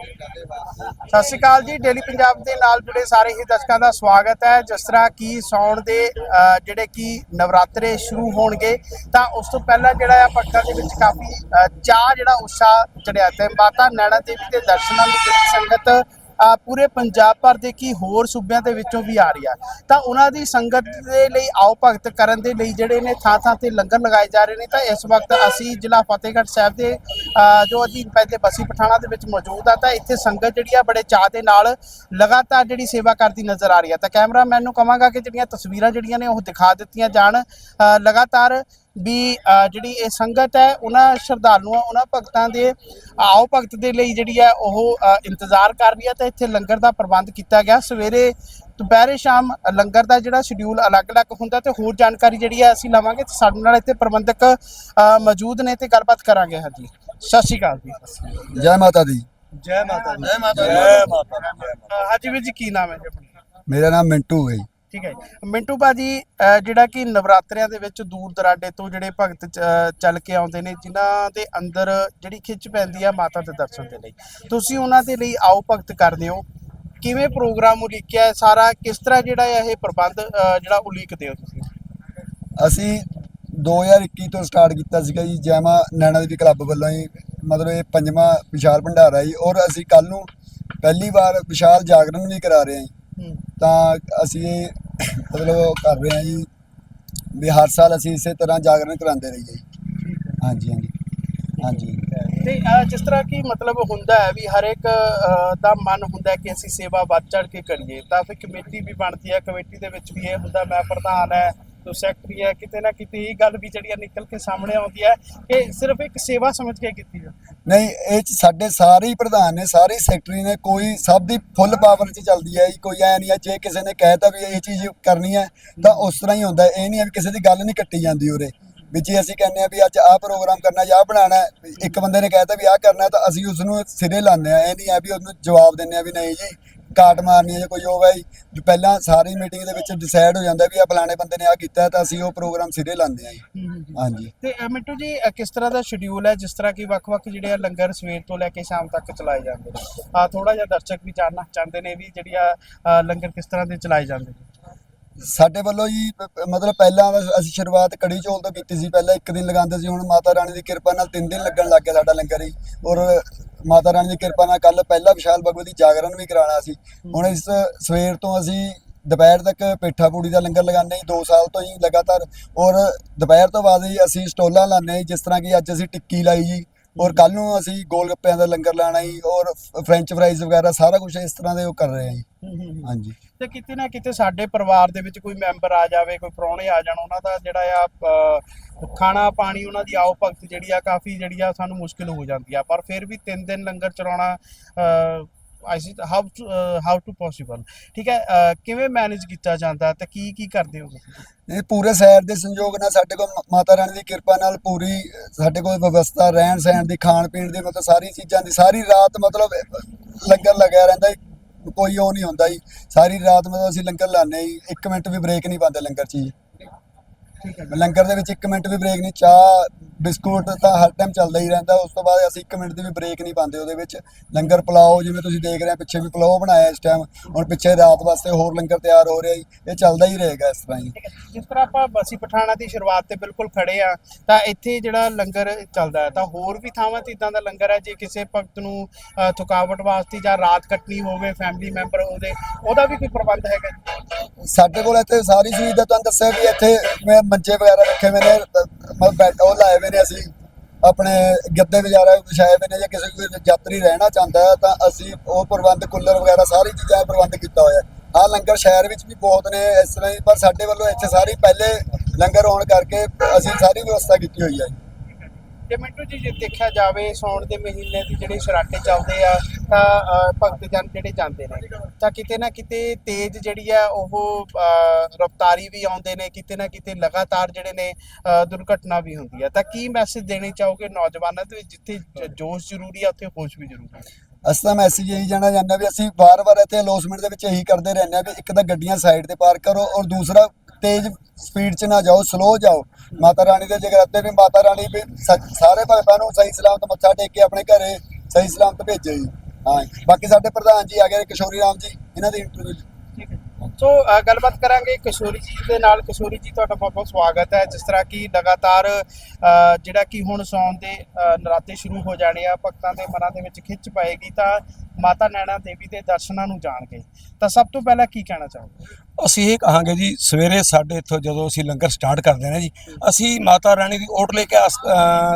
ਸਤਿ ਸ਼੍ਰੀ ਅਕਾਲ ਜੀ ਡੇਲੀ ਪੰਜਾਬ ਦੇ ਨਾਲ ਜੁੜੇ ਸਾਰੇ ਹੀ ਦਰਸ਼ਕਾਂ ਦਾ ਸਵਾਗਤ ਹੈ। ਜਿਸ ਤਰ੍ਹਾਂ ਕਿ ਸੌਣ ਦੇ ਅ, ਜਿਹੜੇ ਕਿ ਨਵਰਾਤਰੇ ਸ਼ੁਰੂ ਹੋਣਗੇ ਤਾਂ ਉਸ ਤੋਂ ਪਹਿਲਾਂ ਜਿਹੜਾ ਆ ਭਗਤਾਂ ਦੇ ਵਿੱਚ ਕਾਫੀ ਅ, ਚਾਅ ਜਿਹੜਾ ਉਤਸ਼ਾਹ ਚੜਿਆ ਤੇ ਮਾਤਾ ਨੈਣਾ ਦੇਵੀ ਦੇ ਦਰਸ਼ਨਾਂ ਨੂੰ ਜਿਹੜੀ ਸੰਗਤ ਪੂਰੇ ਪੰਜਾਬ ਭਰ ਦੇ ਕੀ ਹੋਰ ਸੂਬਿਆਂ ਦੇ ਵਿੱਚੋਂ ਵੀ ਆ ਰਹੀ ਆ। ਤਾਂ ਉਹਨਾਂ ਦੀ ਸੰਗਤ ਦੇ ਲਈ ਆਓ ਭਗਤ ਕਰਨ ਦੇ ਲਈ ਜਿਹੜੇ ਨੇ ਥਾਂ ਥਾਂ ਤੇ ਲੰਗਰ ਲਗਾਏ ਜਾ ਰਹੇ ਨੇ ਤਾਂ ਇਸ ਵਕਤ ਅਸੀਂ ਜ਼ਿਲ੍ਹਾ ਫਤਿਹਗੜ੍ਹ ਸਾਹਿਬ ਦੇ ਅ, ਜੋ ਅਧੀਨ ਪੈਂਦੇ ਬਸੀ ਪਠਾਣਾ ਦੇ ਵਿੱਚ ਮੌਜੂਦ ਆ ਤਾਂ ਇੱਥੇ ਸੰਗਤ ਜਿਹੜੀ ਆ ਬੜੇ ਚਾਅ ਦੇ ਨਾਲ ਲਗਾਤਾਰ ਜਿਹੜੀ ਸੇਵਾ ਕਰਦੀ ਨਜ਼ਰ ਆ ਰਹੀ ਆ। ਤਾਂ ਕੈਮਰਾਮੈਨ ਨੂੰ ਕਹਾਂਗਾ ਕਿ ਜਿਹੜੀਆਂ ਤਸਵੀਰਾਂ ਜਿਹੜੀਆਂ ਨੇ ਉਹ ਦਿਖਾ ਦਿੱਤੀਆਂ ਜਾਣ ਲਗਾਤਾਰ ਵੀ ਜਿਹੜੀ ਇਹ ਸੰਗਤ ਹੈ ਉਹਨਾਂ ਸ਼ਰਧਾਲੂਆਂ ਉਹਨਾਂ ਭਗਤਾਂ ਦੇ ਆਓ ਭਗਤ ਦੇ ਲਈ ਜਿਹੜੀ ਹੈ ਉਹ ਇੰਤਜ਼ਾਰ ਕਰ ਰਹੀ ਹੈ ਤਾਂ ਇੱਥੇ ਲੰਗਰ ਦਾ ਪ੍ਰਬੰਧ ਕੀਤਾ ਗਿਆ। ਸਵੇਰੇ ਦੁਪਹਿਰੇ ਸ਼ਾਮ ਲੰਗਰ ਦਾ ਜਿਹੜਾ ਸ਼ਡਿਊਲ ਅਲੱਗ-ਅਲੱਗ ਹੁੰਦਾ ਤੇ ਹੋਰ ਜਾਣਕਾਰੀ ਜਿਹੜੀ ਹੈ ਅਸੀਂ ਲਵਾਂਗੇ ਤੇ ਸਾਡੇ ਨਾਲ ਇੱਥੇ ਪ੍ਰਬੰਧਕ ਮੌਜੂਦ ਨੇ ਤੇ ਗੱਲਬਾਤ ਕਰਾਂਗੇ ਹਾਂਜੀ। ਸਤਿ ਸ਼੍ਰੀ ਅਕਾਲ ਜੀ। ਜੈ ਮਾਤਾ ਦੀ। ਜੈ ਮਾਤਾ ਜੈ ਮਾਤਾ ਦੀ। ਜੈ ਮਾਤਾ ਹਾਂਜੀ ਵੀਰ ਜੀ ਕੀ ਨਾਮ ਹੈ ਜੀ ਆਪਣਾ? ਮੇਰਾ ਨਾਮ ਮਿੰਟੂ ਹੈ ਜੀ। ਠੀਕ ਹੈ ਜੀ। ਮਿੰਟੂ ਬਾਜੀ ਅਹ, ਜਿਹੜਾ ਕਿ ਨਵਰਾਤਰਿਆਂ ਦੇ ਵਿੱਚ ਦੂਰ ਦਰਾਡੇ ਤੋਂ ਜਿਹੜੇ ਭਗਤ ਚੱਲ ਕੇ ਆਉਂਦੇ ਨੇ, ਜਿਨ੍ਹਾਂ ਦੇ ਅੰਦਰ ਜਿਹੜੀ ਖਿੱਚ ਪੈਂਦੀ ਆ ਮਾਤਾ ਦੇ ਦਰਸ਼ਨ ਦੇ ਲਈ। ਤੁਸੀਂ ਉਹਨਾਂ ਦੇ ਲਈ ਆਓ ਭਗਤ ਕਰਦੇ ਹੋ। ਕਿਵੇਂ ਪ੍ਰੋਗਰਾਮ ਉਲੀਕਿਆ, ਸਾਰਾ ਕਿਸ ਤਰ੍ਹਾਂ ਜਿਹੜਾ ਹੈ ਇਹ ਪ੍ਰਬੰਧ ਜਿਹੜਾ ਉਲੀਕਦੇ ਹੋ ਤੁਸੀਂ? ਅਸੀਂ 2021 ਤੋਂ ਸਟਾਰਟ ਕੀਤਾ ਸੀਗਾ ਜੀ, ਜੈਮਾ ਨੈਣਾ ਦੇਵੀ ਕਲੱਬ ਵੱਲੋਂ ਹੀ ਮਤਲਬ ਇਹ ਪੰਜਵਾਂ ਵਿਸ਼ਾਲ ਭੰਡਾਰਾ ਜੀ। ਔਰ ਅਸੀਂ ਕੱਲ ਨੂੰ ਪਹਿਲੀ ਵਾਰ ਵਿਸ਼ਾਲ ਜਾਗਰਣ ਵੀ ਕਰਾ ਰਹੇ ਹਾਂ ਜੀ। ਤਾਂ ਅਸੀਂ ਇਹ ਮਤਲਬ ਕਰ ਰਹੇ ਹਾਂ ਜੀ ਵੀ ਹਰ ਸਾਲ ਅਸੀਂ ਇਸੇ ਤਰ੍ਹਾਂ ਜਾਗਰਣ ਕਰਾਉਂਦੇ ਰਹੀਏ ਜੀ। ਹਾਂਜੀ ਹਾਂਜੀ। ਹਾਂਜੀ ਤੇ ਅਹ, ਜਿਸ ਤਰ੍ਹਾਂ ਕਿ ਮਤਲਬ ਹੁੰਦਾ ਹੈ ਵੀ ਹਰ ਇੱਕ ਅਹ, ਦਾ ਮਨ ਹੁੰਦਾ ਹੈ ਕਿ ਅਸੀਂ ਸੇਵਾ ਵੱਧ ਚੜ ਕੇ ਕਰੀਏ ਤਾਂ ਫਿਰ ਕਮੇਟੀ ਵੀ ਬਣਦੀ ਹੈ ਕਮੇਟੀ ਦੇ ਵਿੱਚ ਵੀ ਇਹ ਹੁੰਦਾ ਮੈਂ ਪ੍ਰਧਾਨ ਹੈ ਸੈਕਟਰੀ ਹੈ, ਕਿਤੇ ਨਾ ਕਿਤੇ ਇਹ ਗੱਲ ਵੀ ਜਿਹੜੀ ਨਿਕਲ ਕੇ ਸਾਹਮਣੇ ਆਉਂਦੀ ਹੈ ਕਿ ਸਿਰਫ ਇੱਕ ਸੇਵਾ ਸਮਝ ਕੇ ਕੀਤੀ ਜਾਂਦੀ ਨਹੀਂ, ਇਹ 'ਚ ਸਾਡੇ ਸਾਰੇ ਹੀ ਪ੍ਰਧਾਨ ਨੇ, ਸਾਰੇ ਸੈਕਟਰੀ ਨੇ, ਕੋਈ ਸਭ ਦੀ ਫੁੱਲ ਪਾਵਰ 'ਚ ਚੱਲਦੀ ਹੈ ਕੋਈ ਐ ਨਹੀਂ ਹੈ, ਜੇ ਕਿਸੇ ਨੇ ਕਹਿਤਾ ਵੀ ਇਹ ਚੀਜ਼ ਕਰਨੀ ਹੈ, ਤਾਂ ਉਸ ਤਰ੍ਹਾਂ ਹੀ ਹੁੰਦਾ ਇਹ ਨਹੀਂ ਹੈ ਵੀ ਕਿਸੇ ਦੀ ਗੱਲ ਨਹੀਂ ਕੱਟੀ ਜਾਂਦੀ ਉਰੇ, ਵੀ ਜੇ ਅਸੀਂ ਕਹਿੰਦੇ ਆ ਵੀ ਅੱਜ ਆਹ ਪ੍ਰੋਗਰਾਮ ਕਰਨਾ ਜਾਂ ਆਹ ਬਣਾਉਣਾ ਇੱਕ ਬੰਦੇ ਨੇ ਕਹਿਤਾ ਵੀ ਆਹ ਕਰਨਾ ਤਾਂ ਅਸੀਂ ਉਸ ਨੂੰ ਸਿਰੇ ਲਾਉਂਦੇ ਆ ਇਹ ਨਹੀਂ ਹੈ ਵੀ ਉਹਨੂੰ ਜਵਾਬ ਦਿੰਦੇ ਆ ਵੀ ਨਹੀਂ ਜੀ ਕਾਟ ਮਾਰਨੀ ਹੈ ਜਾਂ ਕੋਈ ਹੋਵੇ ਜੀ ਪਹਿਲਾਂ ਸਾਰੀ ਮੀਟਿੰਗ ਦੇ ਵਿੱਚ ਡਿਸਾਈਡ ਹੋ ਜਾਂਦਾ ਵੀ ਆ ਫਲਾਣੇ ਬੰਦੇ ਨੇ ਆਹ ਕੀਤਾ ਹੈ ਤਾਂ ਅਸੀਂ ਉਹ ਪ੍ਰੋਗਰਾਮ ਸਿਰੇ ਲਾਉਂਦੇ ਆ ਜੀ। ਹਾਂਜੀ। ਤੇ ਅ, ਮਿੰਟੂ ਜੀ ਅ, ਕਿਸ ਤਰ੍ਹਾਂ ਦਾ ਸ਼ਡਿਊਲ ਹੈ ਜਿਸ ਤਰ੍ਹਾਂ ਕਿ ਵੱਖ-ਵੱਖ ਜਿਹੜੇ ਆ ਲੰਗਰ ਸਵੇਰ ਤੋਂ ਲੈ ਕੇ ਸ਼ਾਮ ਤੱਕ ਚਲਾਏ ਜਾਂਦੇ ਨੇ? ਆ ਥੋੜਾ ਜਿਹਾ ਦਰਸ਼ਕ ਵੀ ਜਾਣਨਾ ਚਾਹੁੰਦੇ ਨੇ ਵੀ ਜਿਹੜੀ ਆ ਅ, ਲੰਗਰ ਕਿਸ ਤਰ੍ਹਾਂ ਦੇ ਚਲਾਏ ਜਾਂਦੇ ਨੇ? ਸਾਡੇ ਵੱਲੋਂ ਜੀ ਪ- ਮਤਲਬ ਪਹਿਲਾਂ ਤਾਂ ਅਸੀਂ ਸ਼ੁਰੂਆਤ ਕੜੀ ਚੌਲ ਤੋਂ ਕੀਤੀ ਸੀ, ਪਹਿਲਾਂ ਇੱਕ ਦਿਨ ਲਗਾਉਂਦੇ ਸੀ, ਹੁਣ ਮਾਤਾ ਰਾਣੀ ਦੀ ਕਿਰਪਾ ਨਾਲ ਤਿੰਨ ਦਿਨ ਲੱਗਣ ਲੱਗ ਗਿਆ ਸਾਡਾ ਲੰਗਰ ਜੀ। ਔਰ ਮਾਤਾ ਰਾਣੀ ਦੀ ਕਿਰਪਾ ਨਾਲ ਕੱਲ ਪਹਿਲਾ ਵਿਸ਼ਾਲ ਭਗਵਤੀ ਜਾਗਰਣ ਵੀ ਕਰਾਉਣਾ ਸੀ। ਹੁਣ ਇਸ ਸਵੇਰ ਤੋਂ ਅਸੀਂ ਦੁਪਹਿਰ ਤੱਕ ਪੇਠਾ ਪੂੜੀ ਦਾ ਲੰਗਰ ਲਗਾਉਂਦੇ ਜੀ 2 ਸਾਲ ਤੋਂ ਹੀ ਲਗਾਤਾਰ। ਔਰ ਦੁਪਹਿਰ ਤੋਂ ਬਾਅਦ ਹੀ ਅਸੀਂ ਸਟੋਲਾਂ ਲਾਉਂਦੇ ਜੀ, ਜਿਸ ਤਰ੍ਹਾਂ ਕਿ ਅੱਜ ਅਸੀਂ ਟਿੱਕੀ ਲਾਈ ਜੀ ਔਰ ਕੱਲ ਨੂੰ ਅਸੀਂ ਗੋਲ ਗੱਪਿਆਂ ਦਾ ਲੰਗਰ ਲਾਣਾ ਜੀ ਔਰ ਫ੍ਰੈਂਚ ਫਰਾਈਜ਼ ਵਗੈਰਾ ਸਾਰਾ ਕੁਝ ਇਸ ਤਰ੍ਹਾਂ ਦੇ ਉਹ ਕਰ ਰਹੇ ਹਾਂ ਜੀ ਹਾਂਜੀ। ਤੇ ਕਿਤੇ ਨਾ ਕਿਤੇ ਸਾਡੇ ਪਰਿਵਾਰ ਦੇ ਵਿੱਚ ਕੋਈ ਮੈਂਬਰ ਆ ਜਾਵੇ ਕੋਈ ਪ੍ਰਾਹੁਣੇ ਆ ਜਾਣ ਉਹਨਾਂ ਦਾ ਜਿਹੜਾ ਆ ਖਾਣਾ ਪਾਣੀ ਉਹਨਾਂ ਦੀ ਆਓ ਭਗਤ ਜਿਹੜੀ ਆ ਕਾਫੀ ਜਿਹੜੀ ਆ ਸਾਨੂੰ ਮੁਸ਼ਕਿਲ ਹੋ ਜਾਂਦੀ ਆ। ਪਰ ਫਿਰ ਵੀ ਤਿੰਨ ਦਿਨ ਲੰਗਰ ਚਲਾਉਣਾ ਆਈ ਸੀ ਹਾਊ ਹਾਊ ਟੂ ਪੋਸੀਬਲ ਠੀਕ ਹੈ ਅ, ਕਿਵੇਂ ਮੈਨੇਜ ਕੀਤਾ ਜਾਂਦਾ ਤੇ ਕੀ ਕੀ ਕਰਦੇ ਹੋ ਤੁਸੀਂ? ਇਹ ਪੂਰੇ ਸ਼ਹਿਰ ਦੇ ਸੰਯੋਗ ਨਾਲ ਸਾਡੇ ਕੋਲ ਮ- ਮਾਤਾ ਰਾਣੀ ਦੀ ਕਿਰਪਾ ਨਾਲ ਪੂਰੀ ਅ, ਸਾਡੇ ਕੋਲ ਵਿਵਸਥਾ ਰਹਿਣ ਸਹਿਣ ਦੀ ਖਾਣ ਪੀਣ ਦੀ ਮਤਲਬ ਸਾਰੀ ਚੀਜ਼ਾਂ ਦੀ ਸਾਰੀ ਰਾਤ ਮਤਲਬ ਅ, ਲੰਗਰ ਲੱਗਿਆ ਰਹਿੰਦਾ ਜੀ। ਕੋਈ ਉਹ ਨਹੀਂ ਹੁੰਦਾ ਜੀ। ਸਾਰੀ ਰਾਤ ਮਤਲਬ ਅਸੀਂ ਲੰਗਰ ਲਾਉਂਦੇ ਜੀ। ਇੱਕ ਮਿੰਟ ਵੀ ਬ੍ਰੇਕ ਨਹੀਂ ਪਾਉਂਦੇ ਲੰਗਰ 'ਚ ਜੀ। ਲੰਗਰ ਦੇ ਵਿੱਚ ਇੱਕ ਮਿੰਟ ਵੀ ਬ੍ਰੇਕ ਨਹੀਂ ਚਾਹ ਬਿਸਕੁਟ ਤਾਂ ਹਰ ਟਾਈਮ ਚੱਲਦਾ ਹੀ ਰਹਿੰਦਾ ਉਸ ਤੋਂ ਬਾਅਦ ਅਸੀਂ ਇੱਕ ਮਿੰਟ ਦੀ ਵੀ ਬ੍ਰੇਕ ਨਹੀਂ ਪਾਉਂਦੇ ਉਹਦੇ ਵਿੱਚ ਲੰਗਰ ਪਲਾਓ ਜਿਵੇਂ ਤੁਸੀਂ ਦੇਖ ਰਹੇ ਹੋ ਪਿੱਛੇ ਵੀ ਪਲਾਓ ਬਣਾਇਆ ਇਸ ਟਾਈਮ ਹੁਣ ਪਿੱਛੇ ਰਾਤ ਵਾਸਤੇ ਹੋਰ ਲੰਗਰ ਤਿਆਰ ਹੋ ਰਿਹਾ ਜੀ ਇਹ ਚੱਲਦਾ ਹੀ ਰਹੇਗਾ ਇਸ ਤਰ੍ਹਾਂ ਹੀ। ਜਿਸ ਤਰ੍ਹਾਂ ਆਪਾਂ ਬਸੀ ਪਠਾਣਾ ਦੀ ਸ਼ੁਰੂਆਤ ਤੇ ਬਿਲਕੁਲ ਖੜੇ ਆ ਤਾਂ ਇੱਥੇ ਜਿਹੜਾ ਲੰਗਰ ਚੱਲਦਾ ਹੈ ਤਾਂ ਹੋਰ ਵੀ ਥਾਵਾਂ ਤੇ ਇਦਾਂ ਦਾ ਲੰਗਰ ਹੈ ਜੇ ਕਿਸੇ ਭਗਤ ਨੂੰ ਥਕਾਵਟ ਵਾਸਤੇ ਜਾਂ ਰਾਤ ਕੱਟਣੀ ਹੋਵੇ ਫੈਮਿਲੀ ਮੈਂਬਰ ਉਹਦੇ ਉਹਦਾ ਵੀ ਕੋਈ ਪ੍ਰਬੰਧ ਹੈਗਾ? ਸਾਡੇ ਕੋਲ ਇੱਥੇ ਸਾਰੀ ਸੁਵਿਧਾ ਤੁਹਾਨੂੰ ਦੱਸਿਆ ਵੀ ਇੱਥੇ ਮੈਂ ਮੰਜੇ ਵਗੈਰਾ ਰੱਖੇ ਹੋਏ ਨੇ ਮਤਲਬ ਬੈੱਡ ਉਹ ਲਾਏ ਹੋਏ ਨੇ ਅਸੀਂ, ਆਪਣੇ ਗੱਦੇ ਵਗੈਰਾ ਵਿਛਾਏ ਹੋਏ ਨੇ, ਜੇ ਕਿਸੇ ਕੋਈ ਯਾਤਰੀ ਰਹਿਣਾ ਚਾਹੁੰਦਾ ਹੈ ਤਾਂ ਅਸੀਂ ਉਹ ਪ੍ਰਬੰਧ, ਕੂਲਰ ਵਗੈਰਾ ਸਾਰੀ ਚੀਜ਼ਾਂ ਦਾ ਪ੍ਰਬੰਧ ਕੀਤਾ ਹੋਇਆ ਆ ਲੰਗਰ ਸ਼ਹਿਰ ਵਿੱਚ ਵੀ ਬਹੁਤ ਨੇ, ਇਸ ਤਰ੍ਹਾਂ ਹੀ, ਪਰ ਸਾਡੇ ਵੱਲੋਂ ਇੱਥੇ ਸਾਰੀ ਪਹਿਲੇ ਲੰਗਰ ਆਉਣ ਕਰਕੇ ਅਸੀਂ ਸਾਰੀ ਵਿਵਸਥਾ ਕੀਤੀ ਹੋਈ ਹੈ। ਜੇ ਮਿੰਟੂ ਜੀ, ਜੇ ਦੇਖਿਆ ਜਾਵੇ ਸੌਣ ਦੇ ਮਹੀਨੇ ਦੀ ਜਿਹੜੇ ਸ਼ਰਾਟੇ ਚੱਲਦੇ ਆ, ਤਾਂ ਭਗਤ ਜਨ ਜਿਹੜੇ ਜਾਂਦੇ ਨੇ, ਤਾਂ ਕਿਤੇ ਨਾ ਕਿਤੇ ਤੇਜ਼ ਜਿਹੜੀ ਆ, ਉਹ ਰਫ਼ਤਾਰੀ ਵੀ ਆਉਂਦੇ ਨੇ, ਕਿਤੇ ਨਾ ਕਿਤੇ ਲਗਾਤਾਰ ਜਿਹੜੇ ਨੇ ਦੁਰਘਟਨਾ ਵੀ ਹੁੰਦੀ ਆ। ਤਾਂ ਕੀ ਮੈਸੇਜ ਦੇਣੀ ਚਾਹੋਗੇ ਨੌਜਵਾਨਾਂ ਦੇ ਜਿੱਥੇ ਜੋਸ਼ ਜ਼ਰੂਰੀ ਆ, ਉੱਥੇ ਹੋਸ਼ ਵੀ ਜ਼ਰੂਰੀ ਹੈ ਅਸੀਂ ਤਾਂ ਮੈਸੇਜ ਇਹੀ ਜਾਣਾ ਚਾਹੁੰਦੇ ਵੀ ਅਸੀਂ ਵਾਰ-ਵਾਰ ਇੱਥੇ ਅਲੌਸਮੈਂਟ ਦੇ ਵਿੱਚ ਇਹੀ ਕਰਦੇ ਰਹਿੰਦੇ ਹਾਂ ਵੀ ਇੱਕ ਤਾਂ ਗੱਡੀਆਂ ਸਾਈਡ ਤੇ ਪਾਰਕ ਕਰੋ ਔਰ ਦੂਸਰਾ ਤੇਜ਼ ਸਪੀਡ 'ਚ ਨਾ ਜਾਓ ਸਲੋ ਜਾਓ। ਮਾਤਾ ਰਾਣੀ ਦੇ ਜਗਰਾਤੇ ਵੀ ਮਾਤਾ ਰਾਣੀ ਵੀ ਸ- ਸਾਰੇ ਭਗਤਾਂ ਨੂੰ ਸਹੀ ਸਲਾਮਤ ਮੱਥਾ ਟੇਕ ਕੇ ਆਪਣੇ ਘਰੇ ਸਹੀ ਸਲਾਮਤ ਭੇਜੇ ਜੀ। ਹਾਂ ਬਾਕੀ ਸਾਡੇ ਪ੍ਰਧਾਨ ਜੀ ਆ ਗਏ ਨੇ, ਕਿਸ਼ੋਰੀ ਰਾਮ ਜੀ ਇਹਨਾਂ ਦੀ ਇੰਟਰਵਿਊ ਠੀਕ ਹੈ। ਸੋ ਅ, ਗੱਲਬਾਤ ਕਰਾਂਗੇ ਕਿਸ਼ੋਰੀ ਜੀ ਦੇ ਨਾਲ। ਕਿਸ਼ੋਰੀ ਜੀ ਤੁਹਾਡਾ ਬਹੁਤ ਬਹੁਤ ਸਵਾਗਤ ਹੈ। ਜਿਸ ਤਰ੍ਹਾਂ ਕਿ ਲਗਾਤਾਰ ਅ, ਜਿਹੜਾ ਕਿ ਹੁਣ ਸੌਣ ਦੇ ਅ, ਨਰਾਤੇ ਸ਼ੁਰੂ ਹੋ ਜਾਣੇ ਆ ਭਗਤਾਂ ਦੇ ਮਨਾਂ ਦੇ ਵਿੱਚ ਖਿੱਚ ਪਾਏਗੀ ਤਾਂ ਮਾਤਾ ਨੈਣਾ ਦੇਵੀ ਦੇ ਦਰਸ਼ਨਾਂ ਨੂੰ ਜਾਣਗੇ ਤਾਂ ਸਭ ਤੋਂ ਪਹਿਲਾਂ ਕੀ ਕਹਿਣਾ ਚਾਹੋਗੇ? ਅਸੀਂ ਇਹ ਕਹਾਂਗੇ ਜੀ, ਸਵੇਰੇ ਸਾਡੇ ਇੱਥੋਂ ਜਦੋਂ ਅਸੀਂ ਲੰਗਰ ਸਟਾਰਟ ਕਰਦੇ ਹਾਂ ਜੀ, ਅਸੀਂ ਮਾਤਾ ਰਾਣੀ ਦੀ ਓਟ ਲੈ ਕੇ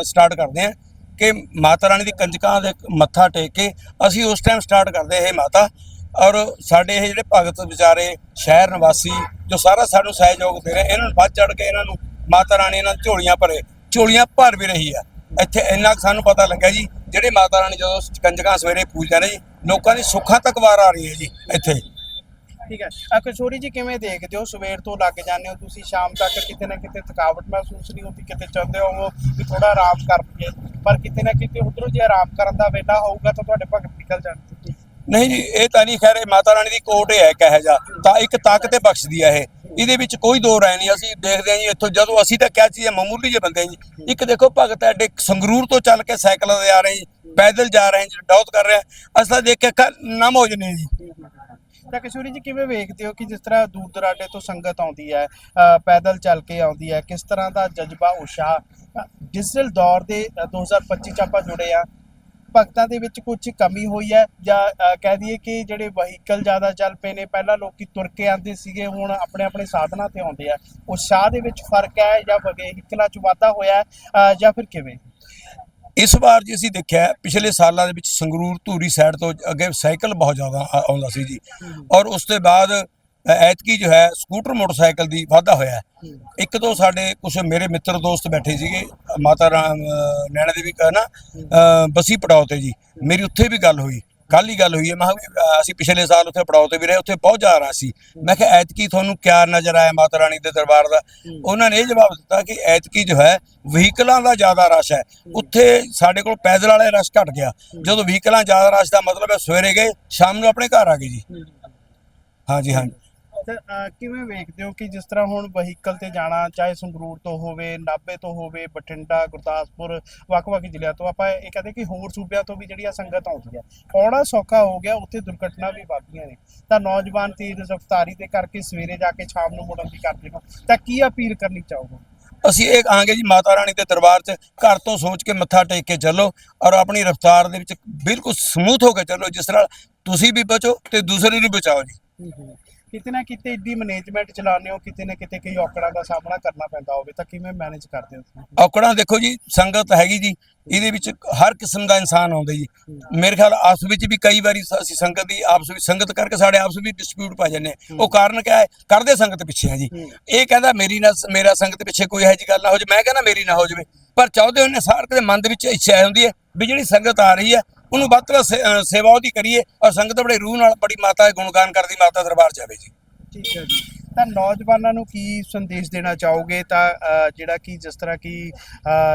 ਸਟਾਰਟ ਕਰਦੇ ਹਾਂ ਕਿ ਮਾਤਾ ਰਾਣੀ ਦੀ ਕੰਜਕਾਂ ਦੇ ਮੱਥਾ ਟੇਕ ਕੇ ਅਸੀਂ ਉਸ ਟਾਈਮ ਸਟਾਰਟ ਕਰਦੇ ਇਹ ਮਾਤਾ। ਔਰ ਸਾਡੇ ਇਹ ਜਿਹੜੇ ਭਗਤ ਵਿਚਾਰੇ, ਸ਼ਹਿਰ ਨਿਵਾਸੀ ਜੋ ਸਾਰਾ ਸਾਨੂੰ ਸਹਿਯੋਗ ਦੇ ਰਹੇ, ਇਹਨਾਂ ਨੂੰ ਵੱਧ ਚੜ ਕੇ ਇਹਨਾਂ ਨੂੰ ਮਾਤਾ ਰਾਣੀ ਇਹਨਾਂ ਝੋਲੀਆਂ ਭਰੇ, ਝੋਲੀਆਂ ਭਰ ਵੀ ਰਹੀ ਆ। ਇੱਥੇ ਇੰਨਾ ਕੁ ਸਾਨੂੰ ਪਤਾ ਲੱਗਾ ਜੀ, ਜਿਹੜੇ ਮਾਤਾ ਰਾਣੀ ਜਦੋਂ ਕੰਜਕਾਂ ਸਵੇਰੇ ਪੂਜਦੇ ਨੇ ਜੀ ਲੋਕਾਂ ਦੀ ਸੁੱਖਾਂ ਤੱਕ ਵਾਰ ਆ ਰਹੀ ਹੈ ਜੀ ਇੱਥੇ। ਠੀਕ ਹੈ। ਅ, ਕਿਸ਼ੋਰੀ ਜੀ ਕਿਵੇਂ ਦੇਖਦੇ ਹੋ? ਸਵੇਰ ਤੋਂ ਲੱਗ ਜਾਂਦੇ ਹੋ ਤੁਸੀਂ ਸ਼ਾਮ ਤੱਕ ਕਿਤੇ ਨਾ ਕਿਤੇ ਥਕਾਵਟ ਮਹਿਸੂਸ ਨਹੀਂ ਹੁੰਦੀ ਕਿਤੇ ਚਾਹੁੰਦੇ ਹੋ ਵੀ ਥੋੜਾ ਆਰਾਮ ਕਰ ਲਈਏ। ਪਰ ਕਿਤੇ ਨਾ ਕਿਤੇ ਉਧਰੋਂ ਜੇ ਆਰਾਮ ਕਰਨ ਦਾ ਵੇਲਾ ਹੋਊਗਾ ਤਾਂ ਤੁਹਾਡੇ ਭਗਤ ਨਿਕਲ ਜਾਣਗੇ ਨਹੀਂ ਜੀ ਇਹ ਤਾਂ ਨਹੀਂ ਖੈਰ ਇਹ ਮਾਤਾ ਰਾਣੀ ਦੀ ਕੋਟ ਹੈ ਕਹੇ ਜਾ ਤਾਂ ਇੱਕ ਤਾਕਤ ਬਖਸ਼ਦੀ ਹੈ ਇਹ। ਇਹਦੇ ਵਿੱਚ ਕੋਈ ਦੋ ਰਾਏ ਨਹੀਂ। ਅਸੀਂ ਦੇਖਦੇ ਹਾਂ ਜੀ ਇੱਥੋਂ ਜਦੋਂ ਅਸੀਂ ਤਾਂ ਕਿਆ ਚੀਜ਼ ਹੈ ਮਾਮੂਲੀ ਜਿਹੇ ਬੰਦੇ ਜੀ। ਇੱਕ ਦੇਖੋ ਭਗਤ ਐਡੇ ਸੰਗਰੂਰ ਤੋਂ ਚੱਲ ਕੇ ਸਾਈਕਲਾਂ ਤੇ ਆ ਰਹੇ ਜੀ। ਪੈਦਲ ਜਾ ਰਹੇ ਜੀ ਡੌਤ ਕਰ ਰਹੇ ਹਾਂ। ਦੇਖ ਕੇ ਨਮ ਹੋ ਜਨੇ ਜੀ ਤਾਂ ਕਿਸ਼ੋਰੀ ਜੀ ਕਿਵੇਂ ਵੇਖਦੇ ਹੋ ਕਿ ਜਿਸ ਤਰ੍ਹਾਂ ਦੂਰ ਦਰਾਡੇ ਤੋਂ ਸੰਗਤ ਆਉਂਦੀ ਹੈ ਪੈਦਲ ਚੱਲ ਕੇ ਆਉਂਦੀ ਹੈ ਕਿਸ ਤਰ੍ਹਾਂ ਦਾ ਜਜ਼ਬਾ ਉਸ਼ਾਹ ਡਿਜੀਟਲ ਦੌਰ ਦੇ 2025 ਚ ਆਪਾਂ ਜੁੜੇ ਆ ਭਗਤਾਂ ਦੇ ਵਿੱਚ ਕੁਝ ਕਮੀ ਹੋਈ ਹੈ ਜਾਂ ਕਹਿ ਦਈਏ ਕਿ ਜਿਹੜੇ ਵਹੀਕਲ ਜ਼ਿਆਦਾ ਚੱਲ ਪਏ ਨੇ ਪਹਿਲਾਂ ਲੋਕੀ ਤੁਰ ਕੇ ਆਉਂਦੇ ਸੀਗੇ ਹੁਣ ਆਪਣੇ ਆਪਣੇ ਸਾਧਨਾਂ ਤੇ ਆਉਂਦੇ ਆ ਉਤਸ਼ਾਹ ਦੇ ਵਿੱਚ ਫ਼ਰਕ ਹੈ ਜਾਂ ਵਹੀਕਲਾਂ ਚ ਵਾਧਾ ਹੋਇਆ ਹੈ, ਜਾਂ ਫਿਰ ਕਿਵੇਂ ਇਸ ਵਾਰ ਜੀ ਅਸੀਂ ਦੇਖਿਆ ਪਿਛਲੇ ਸਾਲਾਂ ਦੇ ਵਿੱਚ ਸੰਗਰੂਰ ਧੂਰੀ ਸਾਈਡ ਤੋਂ ਅੱਗੇ ਸਾਈਕਲ ਬਹੁਤ ਜ਼ਿਆਦਾ ਆ- ਆਉਂਦਾ ਸੀ ਜੀ। ਔਰ ਉਸ ਤੋਂ ਬਾਅਦ ਐਤਕੀ ਜੋ ਹੈ ਸਕੂਟਰ ਮੋਟਰਸਾਈਕਲ ਦੀ ਵਾਧਾ ਹੋਇਆ ਹੈ। ਇੱਕ ਦੋ ਸਾਡੇ ਕੁਝ ਮੇਰੇ ਮਿੱਤਰ ਦੋਸਤ ਬੈਠੇ ਸੀਗੇ ਮਾਤਾ ਰਾਮ ਅ, ਨੈਣਾ ਦੇਵੀ ਕਾ ਨਾ ਅ, ਬਸੀ ਪੜਾਓ ਤੇ ਜੀ। ਮੇਰੀ ਉੱਥੇ ਵੀ ਗੱਲ ਹੋਈ। ਕੱਲ ਹੀ ਗੱਲ ਹੋਈ ਹੈ। ਮੈਂ ਕਿਹਾ ਅਸੀਂ ਪਿਛਲੇ ਸਾਲ ਉੱਥੇ ਪੜਾਓ ਤੇ ਵੀ ਰਹੇ ਉੱਥੇ ਬਹੁਤ ਜਾ ਰਹਾ ਸੀ। ਮੈਂ ਕਿਹਾ ਐਤਕੀ ਤੁਹਾਨੂੰ ਕਿਆ ਨਜ਼ਰ ਆਇਆ ਮਾਤਾ ਰਾਣੀ ਦੇ ਦਰਬਾਰ ਦਾ? ਉਹਨਾਂ ਨੇ ਇਹ ਜਵਾਬ ਦਿੱਤਾ ਕਿ ਐਤਕੀ ਜੋ ਹੈ ਵਹੀਕਲਾਂ ਦਾ ਜ਼ਿਆਦਾ ਰਸ਼ ਹੈ। ਉੱਥੇ ਸਾਡੇ ਕੋਲ ਪੈਦਲ ਵਾਲੇ ਰਸ਼ ਘਟ ਗਿਆ। ਜਦੋਂ ਵਹੀਕਲਾਂ ਜ਼ਿਆਦਾ ਰਸ਼ ਦਾ ਮਤਲਬ ਹੈ ਸਵੇਰੇ ਗਏ ਸ਼ਾਮ ਨੂੰ ਆਪਣੇ ਘਰ ਆ ਗਏ ਜੀ। ਹਾਂਜੀ ਹਾਂਜੀ। ਅਹ, ਕਿਵੇਂ ਵੇਖਦੇ ਹੋ ਕਿ ਜਿਸ ਤਰ੍ਹਾਂ ਹੁਣ ਵਹੀਕਲ ਤੇ ਜਾਣਾ ਚਾਹੇ ਸੰਗਰੂਰ ਤੋਂ ਹੋਵੇ ਨਾਭੇ ਤੋਂ ਹੋਵੇ ਬਠਿੰਡਾ ਗੁਰਦਾਸਪੁਰ ਵੱਖ-ਵੱਖ ਜ਼ਿਲ੍ਹਿਆਂ ਤੋਂ ਆਪਾਂ ਇਹ ਕਹਿੰਦੇ ਕਿ ਹੋਰ ਸੂਬਿਆਂ ਤੋਂ ਵੀ ਜਿਹੜੀਆਂ ਸੰਗਤ ਆਉਂਦੀ ਹੈ ਆਉਣਾ ਸੌਖਾ ਹੋ ਗਿਆ ਉੱਥੇ ਦੁਰਘਟਨਾ ਵੀ ਵੱਧਦੀਆਂ ਨੇ। ਤਾਂ ਨੌਜਵਾਨ ਤੇਜ਼ ਰਫ਼ਤਾਰੀ ਦੇ ਕਰਕੇ ਸਵੇਰੇ ਜਾ ਕੇ ਸ਼ਾਮ ਨੂੰ ਮੁੜਨ ਦੀ ਕਰਦੇ ਹੋ। ਤਾਂ ਕੀ ਅਪੀਲ ਕਰਨੀ ਚਾਹੋਗੇ? ਅਸੀਂ ਇਹ ਕਹਾਂਗੇ ਜੀ ਮਾਤਾ ਰਾਣੀ ਦੇ ਦਰਬਾਰ 'ਚ ਘਰ ਤੋਂ ਸੋਚ ਕੇ ਮੱਥਾ ਟੇਕ ਕੇ ਚੱਲੋ ਔਰ ਆਪਣੀ ਰਫ਼ਤਾਰ ਦੇ ਵਿੱਚ ਬਿਲਕੁਲ ਸਮੂਥ ਹੋ ਕੇ ਚੱਲੋ ਜਿਸ ਨਾਲ ਤੁਸੀਂ ਵੀ ਬਚੋ ਤੇ ਦੂਸਰੇ ਨੂੰ ਬਚਾਓ ਜੀ। ਕਿਤੇ ਨਾ ਕਿਤੇ ਇੱਡੀ ਮੈਨੇਜਮੈਂਟ ਚਲਾਉਂਦੇ ਹੋ ਕਿਤੇ ਨਾ ਕਿਤੇ ਕਈ ਔਕੜਾਂ ਦਾ ਸਾਹਮਣਾ ਕਰਨਾ ਪੈਂਦਾ ਹੋਵੇ ਤਾਂ ਕਿਵੇਂ ਮੈਨੇਜ ਕਰਦੇ ਹੋ ਤੁਸੀਂ? ਔਕੜਾਂ ਦੇਖੋ ਜੀ ਸੰਗਤ ਹੈਗੀ ਜੀ ਇਹਦੇ ਵਿੱਚ ਹਰ ਕਿਸਮ ਦਾ ਇਨਸਾਨ ਆਉਂਦਾ ਜੀ। ਮੇਰੇ ਖਿਆਲ ਆਪਸ ਵਿੱਚ ਵੀ ਕਈ ਵਾਰੀ ਅਸੀਂ ਸੰਗਤ ਦੀ ਆਪਸ ਵਿੱਚ ਸੰਗਤ ਕਰਕੇ ਸਾਡੇ ਆਪਸ ਵਿੱਚ ਡਿਸਪਿਊਟ ਪਾ ਜਾਂਦੇ ਹਾਂ। ਉਹ ਕਾਰਨ ਕਿਆ ਹੈ? ਕਰਦੇ ਸੰਗਤ ਪਿੱਛੇ ਆ ਜੀ। ਇਹ ਕਹਿੰਦਾ ਮੇਰੀ ਨਾ ਮੇਰਾ ਸੰਗਤ ਪਿੱਛੇ ਕੋਈ ਇਹੋ ਜਿਹੀ ਗੱਲ ਨਾ ਹੋ ਜਾਵੇ। ਮੈਂ ਕਹਿੰਦਾ ਮੇਰੀ ਨਾ ਹੋ ਜਾਵੇ। ਪਰ ਚਾਹੁੰਦੇ ਉਹਨੇ ਸਾਰ ਦੇ ਮਨ ਦੇ ਵਿੱਚ ਇੱਛਾ ਹੁੰਦੀ ਹੈ ਵੀ ਜਿਹੜੀ ਸੰਗਤ ਆ ਰਹੀ ਹੈ ਉਹਨੂੰ ਵੱਧ ਤੋਂ ਸੇਵਾ ਉਹਦੀ ਕਰੀਏ ਔਰ ਸੰਗਤ ਬੜੇ ਰੂਹ ਨਾਲ ਬੜੀ ਮਾਤਾ ਦੇ ਗੁਣਗਾਨ ਕਰਦੀ ਮਾਤਾ ਦਰਬਾਰ ਜਾਵੇ ਜੀ। ਠੀਕ ਹੈ ਜੀ। ਤਾਂ ਨੌਜਵਾਨਾਂ ਨੂੰ ਕੀ ਸੰਦੇਸ਼ ਦੇਣਾ ਚਾਹੋਗੇ? ਤਾਂ ਜਿਹੜਾ ਕਿ ਜਿਸ ਤਰ੍ਹਾਂ ਕਿ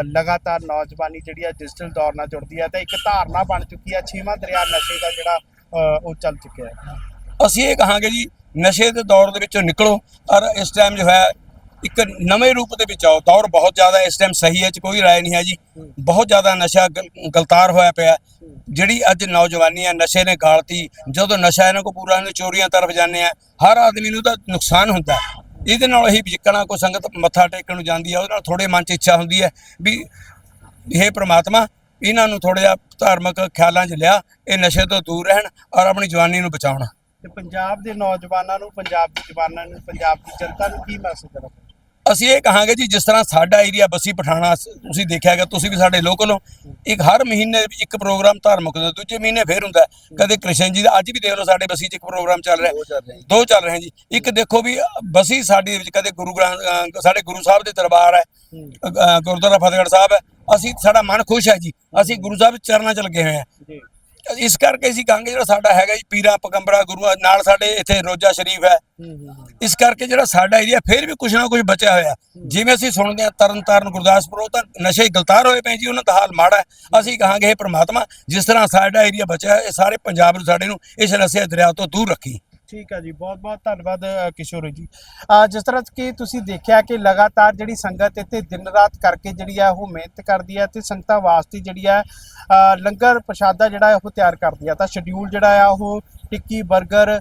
ਲਗਾਤਾਰ ਨੌਜਵਾਨੀ ਜਿਹੜੀ ਆ ਡਿਜੀਟਲ ਦੌਰ ਨਾਲ ਜੁੜਦੀ ਹੈ ਤਾਂ ਇੱਕ ਧਾਰਨਾ ਬਣ ਚੁੱਕੀ ਹੈ ਛੇਵਾਂ ਦਰਿਆ ਨਸ਼ੇ ਦਾ ਜਿਹੜਾ ਉਹ ਚੱਲ ਚੁੱਕਿਆ ਹੈ। ਅਸੀਂ ਇਹ ਕਹਾਂਗੇ ਜੀ ਨਸ਼ੇ ਦੇ ਦੌਰ ਦੇ ਵਿੱਚੋਂ ਨਿਕਲੋ ਔਰ ਇਸ ਟਾਈਮ ਜੋ ਹੈ ਇੱਕ ਨਵੇਂ ਰੂਪ ਦੇ ਵਿੱਚ ਆਓ। ਦੌਰ ਬਹੁਤ ਜ਼ਿਆਦਾ ਇਸ ਟਾਈਮ ਸਹੀ ਹੈ ਚ ਕੋਈ ਰਾਏ ਨਹੀਂ ਹੈ ਜੀ। ਬਹੁਤ ਜ਼ਿਆਦਾ ਨਸ਼ਾ ਗਲਤਾਰ ਹੋਇਆ ਪਿਆ। ਜਿਹੜੀ ਅੱਜ ਨੌਜਵਾਨੀ ਹੈ, ਨਸ਼ੇ ਨੇ ਗਾਲਤੀ। ਜਦੋਂ ਨਸ਼ਾ ਇਹਨਾਂ ਕੋ ਪੂਰਾ, ਇਹਨੂੰ ਚੋਰੀਆਂ ਤਰਫ ਜਾਂਦੇ ਆ। ਹਰ ਆਦਮੀ ਨੂੰ ਤਾਂ ਨੁਕਸਾਨ ਹੁੰਦਾ ਇਹਦੇ ਨਾਲ ਹੀ ਵਿਚਕਣਾ ਕੋਈ ਸੰਗਤ ਮੱਥਾ ਟੇਕਣ ਨੂੰ ਜਾਂਦੀ ਹੈ, ਉਹਦੇ ਨਾਲ ਥੋੜੇ ਮਨ ਚ ਇੱਛਾ ਹੁੰਦੀ ਹੈ ਵੀ ਇਹ ਪ੍ਰਮਾਤਮਾ, ਇਹਨਾਂ ਨੂੰ ਥੋੜਾ ਜਿਹਾ ਧਾਰਮਿਕ ਖਿਆਲਾਂ 'ਚ ਲਿਆ, ਇਹ ਨਸ਼ੇ ਤੋਂ ਦੂਰ ਰਹਿਣ ਔਰ ਆਪਣੀ ਜਵਾਨੀ ਨੂੰ ਬਚਾਉਣ। ਤੇ ਪੰਜਾਬ ਦੇ ਨੌਜਵਾਨਾਂ ਨੂੰ, ਪੰਜਾਬ ਦੀ ਜਵਾਨਾਂ ਨੂੰ, ਪੰਜਾਬ ਦੀ ਜਨਤਾ ਨੂੰ ਕੀ ਮੈਸੇਜ ਦੇਣਾ ਅਸੀਂ ਇਹ ਕਹਾਂਗੇ ਜੀ ਜਿਸ ਤਰ੍ਹਾਂ ਸਾਡਾ ਏਰੀਆ ਬੱਸੀ ਪਠਾਣਾ ਤੁਸੀਂ ਦੇਖਿਆ ਹੈਗਾ ਤੁਸੀਂ ਵੀ ਸਾਡੇ ਲੋਕਲ ਹੋ। ਇੱਕ ਹਰ ਮਹੀਨੇ ਇੱਕ ਪ੍ਰੋਗਰਾਮ ਧਾਰਮਿਕ ਦਾ ਦੂਜੇ ਮਹੀਨੇ ਫੇਰ ਹੁੰਦਾ। ਕਦੇ ਕ੍ਰਿਸ਼ਨ ਜੀ ਦਾ ਅੱਜ ਵੀ ਦੇਖ ਲਓ ਸਾਡੇ ਬੱਸੀ 'ਚ ਇੱਕ ਪ੍ਰੋਗਰਾਮ ਚੱਲ ਰਿਹਾ। ਦੋ ਚੱਲ ਰਹੇ ਜੀ। ਇੱਕ ਦੇਖੋ ਵੀ ਬੱਸੀ ਸਾਡੀ ਵਿੱਚ ਕਦੇ ਗੁਰੂ ਗ੍ਰੰਥ ਸਾਡੇ ਗੁਰੂ ਸਾਹਿਬ ਦੇ ਦਰਬਾਰ ਹੈ। ਗੁਰਦੁਆਰਾ ਫਤਿਹਗੜ੍ਹ ਸਾਹਿਬ ਹੈ। ਅਸੀਂ ਸਾਡਾ ਮਨ ਖੁਸ਼ ਹੈ ਜੀ। ਅਸੀਂ ਗੁਰੂ ਸਾਹਿਬ ਚਰਨਾਂ 'ਚ ਲੱਗੇ ਹੋਏ ਹਾਂ। ਜੀ। ਇਸ ਕਰਕੇ ਅਸੀਂ ਕਹਾਂਗੇ ਜਿਹੜਾ ਸਾਡਾ ਹੈਗਾ ਜੀ ਪੀਰਾ ਪਗੰਬਰਾ ਗੁਰੂਆਂ ਨਾਲ ਸਾਡੇ ਇੱਥੇ ਰੋਜ਼ਾ ਸ਼ਰੀਫ ਹੈ। ਇਸ ਕਰਕੇ ਜਿਹੜਾ ਸਾਡਾ ਏਰੀਆ ਫਿਰ ਵੀ ਕੁਝ ਨਾ ਕੁਝ ਬਚਿਆ ਹੋਇਆ। ਜਿਵੇਂ ਅਸੀਂ ਸੁਣਦੇ ਹਾਂ ਤਰਨ ਤਾਰਨ ਗੁਰਦਾਸਪੁਰ ਉਹ ਤਾਂ ਨਸ਼ੇ ਗਲਤਾਰ ਹੋਏ ਪਏ ਜੀ ਉਹਨਾਂ ਦਾ ਹਾਲ ਮਾੜਾ ਅਸੀਂ ਕਹਾਂਗੇ ਇਹ ਪ੍ਰਮਾਤਮਾ ਜਿਸ ਤਰ੍ਹਾਂ ਸਾਡਾ ਏਰੀਆ ਬਚਿਆ ਇਹ ਸਾਰੇ ਪੰਜਾਬ ਨੂੰ ਸਾਡੇ ਨੂੰ ਇਸ ਨਸ਼ੇ ਦਰਿਆ ਤੋਂ ਦੂਰ ਰੱਖੀ। ਠੀਕ ਹੈ ਜੀ ਬਹੁਤ ਬਹੁਤ ਧੰਨਵਾਦ ਅ, ਕਿਸ਼ੋਰ ਜੀ। ਅ, ਜਿਸ ਤਰ੍ਹਾਂ ਕਿ ਤੁਸੀਂ ਦੇਖਿਆ ਕਿ ਲਗਾਤਾਰ ਜਿਹੜੀ ਸੰਗਤ ਇੱਥੇ ਦਿਨ ਰਾਤ ਕਰਕੇ ਜਿਹੜੀ ਆ ਉਹ ਮਿਹਨਤ ਕਰਦੀ ਹੈ ਤੇ ਸੰਗਤਾਂ ਵਾਸਤੇ ਜਿਹੜੀ ਹੈ ਅ, ਲੰਗਰ ਪ੍ਰਸ਼ਾਦਾ ਜਿਹੜਾ ਹੈ ਉਹ ਤਿਆਰ ਕਰਦੀ ਹੈ ਤਾਂ ਸ਼ਡਿਊਲ ਜਿਹੜਾ ਆ ਉਹ ਟਿੱਕੀ 버ਗਰ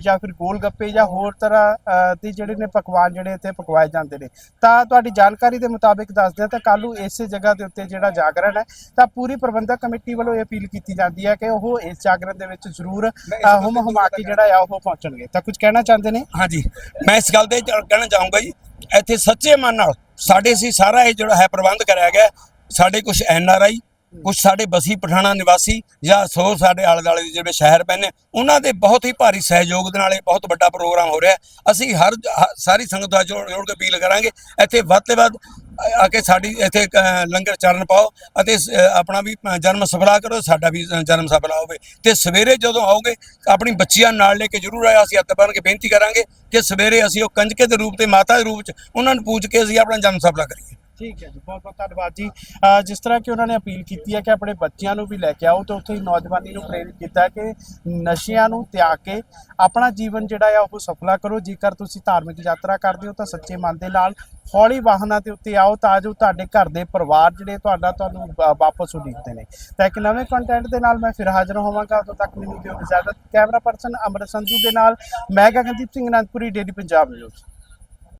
ਜਾਂ ਫਿਰ ਗੋਲ ਗੱਪੇ ਜਾਂ ਹੋਰ ਤਰ੍ਹਾਂ ਦੇ ਜਿਹੜੇ ਨੇ ਪਕਵਾਨ ਜਿਹੜੇ ਇੱਥੇ ਪਕਵਾਏ ਜਾਂਦੇ ਨੇ। ਤਾਂ ਤੁਹਾਡੀ ਜਾਣਕਾਰੀ ਦੇ ਮੁਤਾਬਿਕ ਦੱਸਦੇ ਹਾਂ ਤਾਂ ਕੱਲ੍ਹ ਨੂੰ ਇਸੇ ਜਗ੍ਹਾ ਦੇ ਉੱਤੇ ਜਿਹੜਾ ਜਾਗਰਣ ਹੈ ਤਾਂ ਪੂਰੀ ਪ੍ਰਬੰਧਕ ਕਮੇਟੀ ਵੱਲੋਂ ਇਹ ਅਪੀਲ ਕੀਤੀ ਜਾਂਦੀ ਹੈ ਕਿ ਉਹ ਇਸ ਜਾਗਰਣ ਦੇ ਵਿੱਚ ਜ਼ਰੂਰ ਹੁਮ ਹੁਮਾ ਕੇ ਜਿਹੜਾ ਆ ਉਹ ਪਹੁੰਚਣਗੇ। ਤਾਂ ਕੁਝ ਕਹਿਣਾ ਚਾਹੁੰਦੇ ਨੇ? ਹਾਂਜੀ। ਮੈਂ ਇਸ ਗੱਲ ਜ- ਕਹਿਣਾ ਚਾਹੂੰਗਾ ਜੀ ਇੱਥੇ ਸੱਚੇ ਮਨ ਨਾਲ ਸਾਡੇ ਸੀ ਸਾਰਾ ਇਹ ਜਿਹੜਾ ਹੈ ਪ੍ਰਬੰਧ ਕਰਿਆ ਗਿਆ। ਸਾਡੇ ਕੁਝ ਐਨ ਆਰ ਆਈ ਕੁਝ ਸਾਡੇ ਬਸੀ ਪਠਾਣਾ ਨਿਵਾਸੀ ਜਾਂ ਸੋ ਸਾਡੇ ਆਲੇ ਦੁਆਲੇ ਦੇ ਜਿਹੜੇ ਸ਼ਹਿਰ ਪੈਨੇ ਉਹਨਾਂ ਦੇ ਬਹੁਤ ਹੀ ਭਾਰੀ ਸਹਿਯੋਗ ਦੇ ਨਾਲ ਇਹ ਬਹੁਤ ਵੱਡਾ ਪ੍ਰੋਗਰਾਮ ਹੋ ਰਿਹਾ। ਅਸੀਂ ਹਰ ਹ- ਸਾਰੀ ਸੰਗਤ ਦਾ ਜੋੜ ਜੋੜ ਕੇ ਅਪੀਲ ਕਰਾਂਗੇ, ਇੱਥੇ ਵੱਧ ਤੋਂ ਵੱਧ ਆ- ਕੇ ਸਾਡੀ ਇੱਥੇ ਲੰਗਰ ਚਰਨ ਪਾਓ ਅਤੇ ਆਪਣਾ ਵੀ ਜਨਮ ਸਫਲਾ ਕਰੋ, ਸਾਡਾ ਵੀ ਜਨਮ ਸਫਲਾ ਹੋਵੇ। ਤੇ ਸਵੇਰੇ ਜਦੋਂ ਆਓਗੇ, ਆਪਣੀ ਬੱਚੀਆਂ ਨਾਲ ਲੈ ਕੇ ਜਰੂਰ ਆਇਆ ਅਸੀਂ ਹੱਥ ਬਣ ਕੇ ਬੇਨਤੀ ਕਰਾਂਗੇ ਕਿ ਸਵੇਰੇ ਅਸੀਂ ਉਹ ਕੰਜਕੇ ਦੇ ਰੂਪ ਤੇ ਮਾਤਾ ਦੇ ਰੂਪ ਚ, ਉਹਨਾਂ ਨੂੰ ਪੂਜ ਕੇ ਅਸੀਂ ਆਪਣਾ ਜਨਮ ਸਫਲਾ ਕਰੀਏ। ਠੀਕ ਹੈ ਜੀ, ਬਹੁਤ ਬਹੁਤ ਧੰਨਵਾਦ ਜੀ। ਜਿਸ ਤਰ੍ਹਾਂ ਕਿ ਉਹਨਾਂ ਨੇ ਅਪੀਲ ਕੀਤੀ ਹੈ ਕਿ ਆਪਣੇ ਬੱਚਿਆਂ ਨੂੰ ਵੀ ਲੈ ਕੇ ਆਓ ਤੇ ਉੱਥੇ ਹੀ ਨੌਜਵਾਨੀ ਨੂੰ ਪ੍ਰੇਰਿਤ ਕੀਤਾ ਕਿ ਨਸ਼ਿਆਂ ਨੂੰ ਤਿਆਗ ਕੇ ਆਪਣਾ ਜੀਵਨ ਜਿਹੜਾ ਆ ਉਹ ਸਫਲਾ ਕਰੋ। ਜੇਕਰ ਤੁਸੀਂ ਧਾਰਮਿਕ ਯਾਤਰਾ ਕਰਦੇ ਹੋ ਤਾਂ ਸੱਚੇ ਮਨ ਦੇ ਨਾਲ ਹੌਲੀ ਵਾਹਨਾਂ ਦੇ ਉੱਤੇ ਆਓ ਤਾਂ ਜੋ ਤੁਹਾਡੇ ਘਰ ਦੇ ਪਰਿਵਾਰ ਜਿਹੜੇ ਤੁਹਾਡਾ ਤੁਹਾਨੂੰ ਵਾਪਸ ਉਡੀਕਦੇ ਨੇ। ਤਾਂ ਇੱਕ ਨਵੇਂ ਕੰਟੈਂਟ ਦੇ ਨਾਲ ਮੈਂ ਫਿਰ ਹਾਜ਼ਰ ਹੋਵਾਂਗਾ। ਉਦੋਂ ਤੱਕ ਮੈਨੂੰ ਦਿਓ ਇਜਾਜ਼ਤ। ਕੈਮਰਾ ਪਰਸਨ ਅਮਰ ਸੰਧੂ ਦੇ ਨਾਲ। ਮੈਂ ਗਗਨਦੀਪ ਸਿੰਘ ਅਨੰਦਪੁਰੀ, ਡੇਲੀ ਪੰਜਾਬ ਨਿਊਜ਼।